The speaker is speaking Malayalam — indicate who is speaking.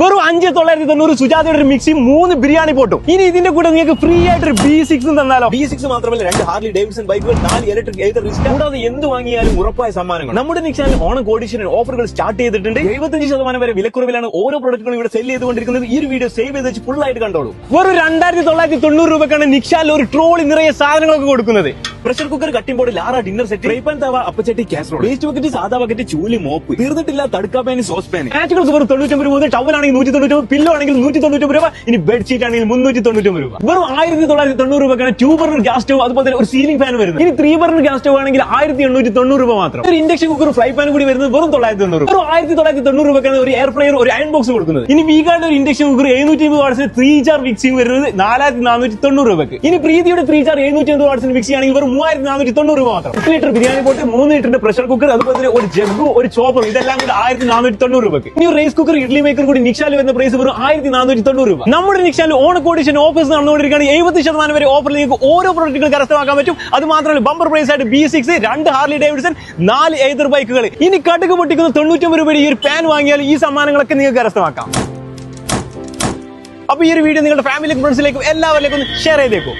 Speaker 1: വെറും അഞ്ച് തൊള്ളായിരത്തി തൊണ്ണൂറ് സുജാതയുടെ ഒരു മിക്സി മൂന്ന് ബിരിയാണി പോട്ടും. ഇനി ഇതിന്റെ കൂടെ നിങ്ങൾക്ക് ഫ്രീ ആയിട്ട് ഒരു ബി സിക്സ് തന്നാലോ?
Speaker 2: ബി സിക്സ് മാത്രമല്ല രണ്ട് ഹാർലി ഡേവിഡ്സൺ ബൈക്കുകൾ നാല് ഇലക്ട്രിക് ഏതർ കൂടാതെ എന്ത് വാങ്ങിയാലും ഉറപ്പായ സമ്മാനങ്ങൾ.
Speaker 1: നമ്മുടെ നിക്ഷാനിൽ ഓണം കോഡിഷൻ ഓഫറുകൾ സ്റ്റാർട്ട് ചെയ്തിട്ടുണ്ട്. എഴുപത്തഞ്ച് ശതമാനം വരെ വിലക്കുറവിലാണ് ഓരോ പ്രൊഡക്റ്റുകളും ഇവിടെ സെൽ ചെയ്തുകൊണ്ടിരിക്കുന്നത്. ഈ ഒരു വീഡിയോ സേവ് ചെയ്ത് വെച്ച് ഫുൾ ആയിട്ട് കണ്ടോളൂ. വെറും രണ്ടായിരത്തി തൊള്ളായിരത്തി തൊണ്ണൂറ് രൂപക്കാണ് നിക്ഷാനിൽ ഒരു ട്രോളി നിറയെ സാധനങ്ങളൊക്കെ കൊടുക്കുന്നത്.
Speaker 2: Pressure cooker cutting board Larah dinner set fry pan tawa അപ്പച്ചട്ടി casserole waste bucket സാധാ ബക്കറ്റ് ചൂലി മോപ്പ്. തീർന്നിട്ടില്ല തടുക്കാ പാൻ സോസ് പാൻ
Speaker 1: മാറ്റുകൾക്ക് വെറും തൊണ്ണൂറ്റൊമ്പത് രൂപ ടവൽ ആണെങ്കിൽ നൂറ്റി തൊണ്ണൂറ്റി പില്ലോ ആണെങ്കിൽ നൂറ്റി തൊണ്ണൂറ്റി രൂപ ഇനി ബെഡ്ഷീറ്റ് ആണെങ്കിൽ മുന്നൂറ്റി തൊണ്ണൂറ്റി രൂപ. വെറും ആയിരത്തി തൊള്ളായിരത്തി തൊണ്ണൂറ് രൂപക്കാണ് ടൂ ബർണർ ഗ്യാസ് സ്റ്റോവ് അതുപോലെ തന്നെ ഒരു സീലിംഗ് ഫാൻ വരുന്നത്. ഇനി ത്രീ ബർണർ ഗ്യാസ് സ്റ്റോവ് ആണെങ്കിൽ ആയിരത്തി എണ്ണൂറ്റി തൊണ്ണൂറ് രൂപ മാത്രം. ഒരു ഇൻഡക്ഷൻ കുക്കർ ഫ്രൈ പാൻ കൂടി വരുന്നത് വെറും തൊള്ളായിരത്തി തൊണ്ണൂറ് വെറും ആയിരത്തി തൊള്ളായിരത്തി തൊണ്ണൂറ് രൂപക്കാണ് ഒരു എയർ ഫ്രയർ ഒരു അയൺ ബോക്സ് കൊടുക്കുന്നത്. ഇനി വീഗാണ്ട് ഒരു ഇൻഡക്ഷൻ കുക്കർ എഴുന്നൂറ്റി അമ്പത് വാട്സിന് ത്രീ ചാർ മിക്സിംഗ് വരുന്നത് നാലായിരത്തി നാനൂറ്റി തൊണ്ണൂറ് രൂപക്ക്. ഇനി പ്രീതിയുടെ ത്രീ ചാർ എഴുന്നൂറ്റി അമ്പത് വാട്സിന് മിക്സി ആണെങ്കിൽ വെറും മൂവായിരത്തി നാനൂറ്റി തൊണ്ണൂറ് രൂപ മാത്രം. എട്ട് ലിറ്റർ ബിരിയാണി പോട്ട് മൂന്ന് ലിറ്ററിന്റെ പ്രഷർ കുക്കർ അതുപോലെ തന്നെ ഒരു ജഗ്ഗു ഒരു ചോപ്പർ ഇതെല്ലാം കൂടി ആയിരത്തി നാനൂറ്റി തൊണ്ണൂറ് രൂപക്ക്. ഇനി റൈസ് കുക്കർ ഇഡ്ലി മേക്കർ കൂടി നിക്ഷാലു എന്ന പ്രൈസ് വെറും ആയിരത്തി നാനൂറ്റി തൊണ്ണൂറ് രൂപ. നമ്മുടെ നിക്ഷാലു ഓൺ കോഡിഷൻ ഓഫീസ് നടന്നുകൊണ്ടിരിക്കുകയാണ്. എഴുപത് ശതമാനം വരെ ഓഫറിൽ നിങ്ങൾക്ക് ഓരോ പ്രൊഡക്റ്റുകൾ കരസ്ഥമാക്കാൻ പറ്റും. അത് മാത്രമല്ല ബമ്പർ പ്രൈസ് ആയിട്ട് ബി സിക്സ് രണ്ട് ഹാർലി ഡേവിഡ്സൺ നാല് എയ്തർ ബൈക്കുകൾ ഇനി കടുക് പൊട്ടിക്കുന്ന തൊണ്ണൂറ്റൊമ്പത് രൂപയുടെ ഈ ഒരു പാൻ വാങ്ങിയാൽ ഈ സമ്മാനങ്ങളൊക്കെ നിങ്ങൾക്ക് കരസ്ഥമാക്കാം. അപ്പൊ ഈ ഒരു വീഡിയോ നിങ്ങളുടെ ഫാമിലി ഫ്രണ്ട്സിലേക്കും എല്ലാവരിലേക്കും ഒന്ന് ഷെയർ ചെയ്തേക്കും.